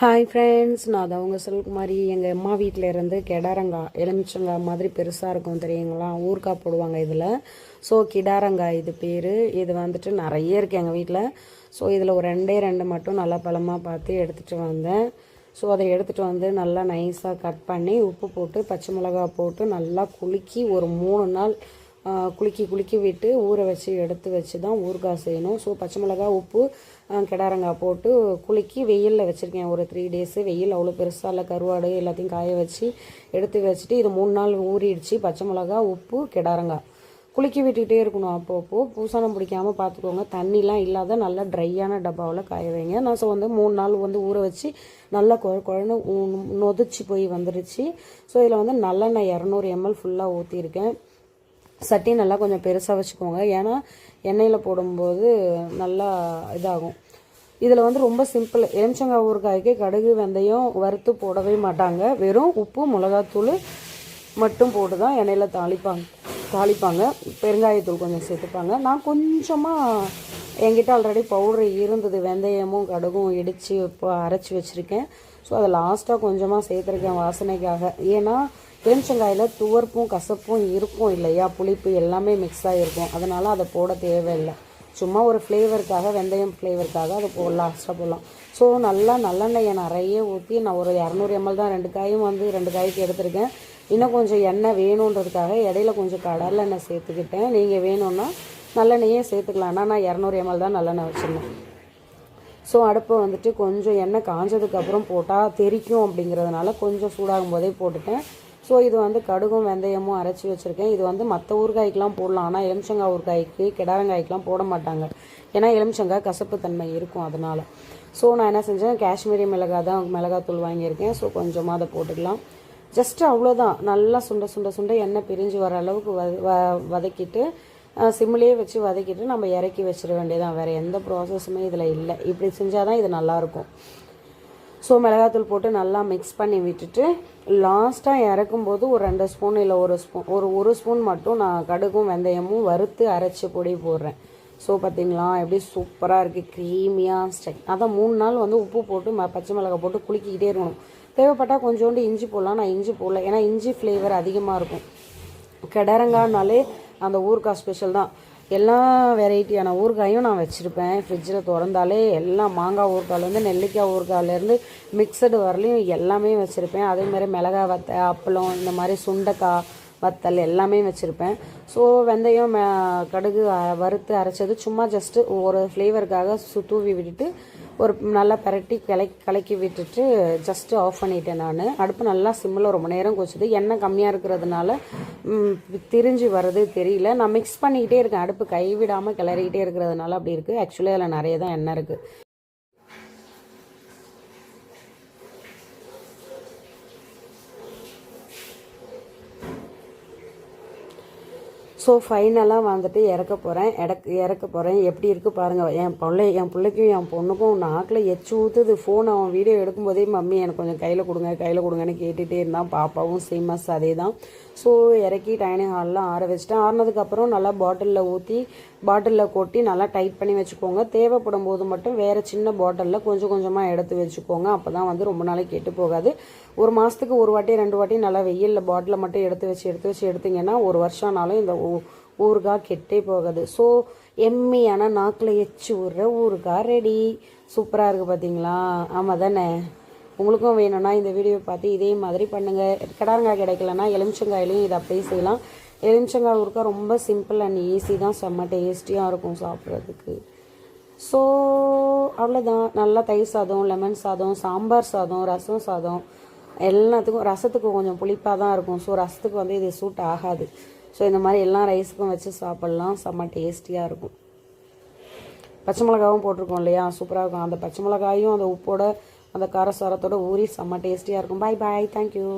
Hi friends நான் தான் அவங்க செல்குமாரி. எங்கள் அம்மா வீட்டில் இருந்து கெடாரங்காய் எலுமிச்சங்காய் மாதிரி பெருசாக இருக்கும் தெரியுங்களா? ஊறுகாய் போடுவாங்க இதில். ஸோ கிடாரங்காய் இது பேர். இது வந்துட்டு நிறைய இருக்குது எங்கள் வீட்டில் ஸோ இதில் ஒரு ரெண்டே ரெண்டு மட்டும் நல்லா பழமாக பார்த்து எடுத்துகிட்டு வந்தேன். ஸோ அதை எடுத்துகிட்டு வந்து நல்லா நைஸாக கட் பண்ணி உப்பு போட்டு பச்சை மிளகா போட்டு நல்லா குலுக்கி ஒரு மூணு நாள் குலுக்கி குலுக்கி விட்டு ஊற வச்சு எடுத்து வச்சு தான் ஊறுகாய் செய்யணும். ஸோ பச்சை மிளகா உப்பு கிடாரங்காய் போட்டு குலுக்கி வெயிலில் வச்சுருக்கேன். ஒரு த்ரீ டேஸு வெயில் அவ்வளோ பெருசாக இல்லை. கருவாடு எல்லாத்தையும் காய வச்சு எடுத்து வச்சுட்டு இது மூணு நாள் ஊறிடுச்சு. பச்சை மிளகா உப்பு கிடாரங்காய். குலுக்கி விட்டுக்கிட்டே இருக்கணும் அப்பப்போ. பூசணம் பிடிக்காமல் பார்த்துக்கோங்க. தண்ணிலாம் இல்லாத நல்லா ட்ரையான டப்பாவில் காய வைங்க. நான் ஸோ வந்து மூணு நாள் வந்து ஊற வச்சு நல்லா குழ குழன்னு நொதிச்சு போய் வந்துருச்சு. ஸோ இதில் வந்து நல்லெண்ணெய் இரநூறு எம்எல் ஃபுல்லாக ஊற்றிருக்கேன் சட்டி நல்லா கொஞ்சம் பெருசாக வச்சுக்கோங்க. ஏன்னா எண்ணெயில் போடும்போது நல்லா இதாகும். இதில் வந்து ரொம்ப சிம்பிள் எலுமிச்சங்காய் ஊறுகாய்க்கு கடுகு வெந்தயம் வறுத்து போடவே மாட்டாங்க. வெறும் உப்பு மிளகாத்தூள் மட்டும் போட்டு தான் எண்ணெயில் தாளிப்பாங்க தாளிப்பாங்க. பெருங்காயத்தூள் கொஞ்சம் சேர்த்துப்பாங்க. நான் கொஞ்சமாக என்கிட்ட ஆல்ரெடி பவுடர் இருந்தது. வெந்தயமும் கடுகும் இடித்து இப்போ அரைச்சி வச்சுருக்கேன். ஸோ அதை லாஸ்ட்டாக கொஞ்சமாக சேர்த்துருக்கேன் வாசனைக்காக. ஏன்னா எலுமிச்சங்காயில் துவர்ப்பும் கசப்பும் இருக்கும் இல்லையா? புளிப்பு எல்லாமே மிக்ஸ் ஆகிருக்கும் அதனால் அதை போட தேவையில்லை. சும்மா ஒரு ஃப்ளேவருக்காக வெந்தயம் ஃப்ளேவருக்காக அதை போ லாஸ்ட்டாக போடலாம். ஸோ நல்லா நல்லெண்ணெயை நிறைய ஊற்றி நான் ஒரு இரநூறு எம்எல் தான் ரெண்டு காயும் வந்து ரெண்டு காய்க்கு எடுத்திருக்கேன். இன்னும் கொஞ்சம் எண்ணெய் வேணுன்றதுக்காக இடையில கொஞ்சம் கடலெண்ணெய் சேர்த்துக்கிட்டேன். நீங்கள் வேணும்னா நல்லெண்ணெயே சேர்த்துக்கலாம். ஆனால் நான் இரநூறு எம்எல் தான் நல்லெண்ணெய் வச்சுருந்தேன். ஸோ அடுப்பை வந்துட்டு கொஞ்சம் எண்ணெய் காஞ்சதுக்கப்புறம் போட்டால் தெறிக்கும் அப்படிங்கிறதுனால கொஞ்சம் சூடாகும் போதே போட்டுட்டேன். ஸோ இது வந்து கடுகும் வெந்தயமும் அரைச்சி வச்சுருக்கேன். இது வந்து மற்ற ஊறுகாய்க்கெலாம் போடலாம். ஆனால் எலுமிச்சங்காய் ஊறுகாய்க்கு கிடாரங்காய்க்கெலாம் போட மாட்டாங்க. ஏன்னா எலுமிச்சங்காய் கசப்பு தன்மை இருக்கும் அதனால். ஸோ நான் என்ன செஞ்சேன்? காஷ்மீரி மிளகாய் தான் மிளகாத்தூள் வாங்கியிருக்கேன். ஸோ கொஞ்சமாக அதை போட்டுக்கலாம். ஜஸ்ட் அவ்வளோதான் நல்லா சுண்ட சுண்ட சுண்ட எண்ணெய் பிரிஞ்சு வர அளவுக்கு வத வ- வதக்கிட்டு சிம்லேயே வச்சு வதக்கிட்டு நம்ம இறக்கி வச்சிட வேண்டியதான் வேறு எந்த ப்ராசஸுமே இதில் இல்லை. இப்படி செஞ்சால் தான் இது நல்லாயிருக்கும் ஸோ மிளகாத்தூள் போட்டு நல்லா மிக்ஸ் பண்ணி விட்டுட்டு லாஸ்ட்டாக இறக்கும்போது ஒரு ரெண்டு ஸ்பூன் இல்லை ஒரு ஸ்பூன் ஒரு ஒரு ஸ்பூன் மட்டும் நான் கடுகும் வெந்தயமும் வறுத்து அரைச்சி பொடி போடுறேன். ஸோ பார்த்தீங்களா எப்படி சூப்பராக இருக்குது க்ரீமியாக ஸ்டை அதான் மூணு நாள் வந்து உப்பு போட்டு ம பச்சை மிளகா போட்டு குளிக்கிக்கிட்டே இருக்கணும். தேவைப்பட்டால் கொஞ்சோண்டு இஞ்சி போடலாம். நான் இஞ்சி போடல. ஏன்னா இஞ்சி ஃப்ளேவர் அதிகமாக இருக்கும். கிடரங்கானாலே அந்த ஊறுகாய் ஸ்பெஷல் தான். எல்லா வெரைட்டியான ஊறுகாயும் நான் வச்சுருப்பேன். ஃப்ரிட்ஜில் திறந்தாலே எல்லாம் மாங்காய் ஊறுகாய்லேருந்து நெல்லிக்காய் ஊறுகாய்லேருந்து மிக்சடு வரலையும் எல்லாமே வச்சுருப்பேன். அதேமாதிரி மிளகாய் வத்தை அப்பளம் இந்த மாதிரி சுண்டைக்காய் வத்தல் எல்லாமே வச்சுருப்பேன். ஸோ வெந்தயம் கடுகு வறுத்து அரைச்சது சும்மா ஜஸ்ட்டு ஒரு ஃப்ளேவருக்காக சு தூவி விட்டுட்டு ஒரு நல்லா பரட்டி கலக்கி கலக்கி விட்டுட்டு ஜஸ்ட்டு ஆஃப் பண்ணிட்டேன் நான். அடுப்பு நல்லா சிம்மில் ரொம்ப நேரம் கொச்சுது எண்ணெய் கம்மியாக இருக்கிறதுனால திரிஞ்சு வர்றது தெரியல. நான் மிக்ஸ் பண்ணிக்கிட்டே இருக்கேன். அடுப்பு கைவிடாமல் கிளறிக்கிட்டே இருக்கிறதுனால அப்படி இருக்குது ஆக்சுவலி அதில் நிறைய தான் எண்ணெய் இருக்குது ஸோ ஃபைனலாக வந்துட்டு இறக்க போகிறேன் இறக்க இறக்க போகிறேன் எப்படி இருக்குது பாருங்கள் என் பிள்ளை என் பிள்ளைக்கும் என் பொண்ணுக்கும் நாக்கில் எச்சு ஊற்றுது ஃபோன் அவன் வீடியோ எடுக்கும்போதே மம்மி எனக்கு கொஞ்சம் கையில் கொடுங்க கையில் கொடுங்கன்னு கேட்டுகிட்டே இருந்தான். பாப்பாவும் சேமஸ் அதே தான் ஸோ இறக்கி டைனிங் ஹாலில் ஆற வச்சுட்டேன். ஆறினதுக்கப்புறம் நல்லா பாட்டிலில் ஊற்றி பாட்டிலில் கொட்டி நல்லா டைட் பண்ணி வச்சுக்கோங்க. தேவைப்படும் போது மட்டும் வேறு சின்ன பாட்டிலில் கொஞ்சம் கொஞ்சமாக எடுத்து வச்சுக்கோங்க. அப்போ தான் வந்து ரொம்ப நாளைக்கு கெட்டு போகாது. ஒரு மாதத்துக்கு ஒரு வாட்டி ரெண்டு வாட்டி நல்லா வெயிலில் பாட்டிலை மட்டும் எடுத்து வச்சு எடுத்து வச்சு எடுத்தீங்கன்னா ஒரு வருஷம் ஆனாலும் இந்த ஊ- ஊறுகாய் கெட்டே போகாது. ஸோ எம்மியான நாக்கில் எச்சு விட்ற ஊறுகாய் ரெடி சூப்பராக இருக்குது பார்த்தீங்களா ஆமாம் தானே உங்களுக்கும் வேணும்னா இந்த வீடியோ பார்த்து இதே மாதிரி பண்ணுங்கள் கிடாரங்காய் கிடைக்கலன்னா எலுமிச்சங்காயிலையும் இதை அப்படியே செய்யலாம். எலுமிச்சங்காய் ஊறுகாய் ரொம்ப சிம்பிள் அண்ட் ஈஸி தான். செம்ம டேஸ்டியாக இருக்கும் சாப்பிட்றதுக்கு. ஸோ அவ்வளோதான் நல்லா தயிர் சாதம் லெமன் சாதம் சாம்பார் சாதம் ரசம் சாதம். எல்லாத்துக்கும் ரசத்துக்கு கொஞ்சம் புளிப்பாக தான் இருக்கும். ஸோ ரசத்துக்கு வந்து இது சூட் ஆகாது. ஸோ இந்த மாதிரி எல்லா ரைஸுக்கும் வச்சு சாப்பிட்லாம். செம்ம டேஸ்டியாக இருக்கும். பச்சை மிளகாவும் போட்டிருக்கோம் இல்லையா? சூப்பராக இருக்கும். அந்த பச்சை மிளகாயும் அந்த உப்போட அந்த காரசாரத்தோட ஊறி செம்ம டேஸ்டியாக இருக்கும். பாய் பாய் தேங்க்யூ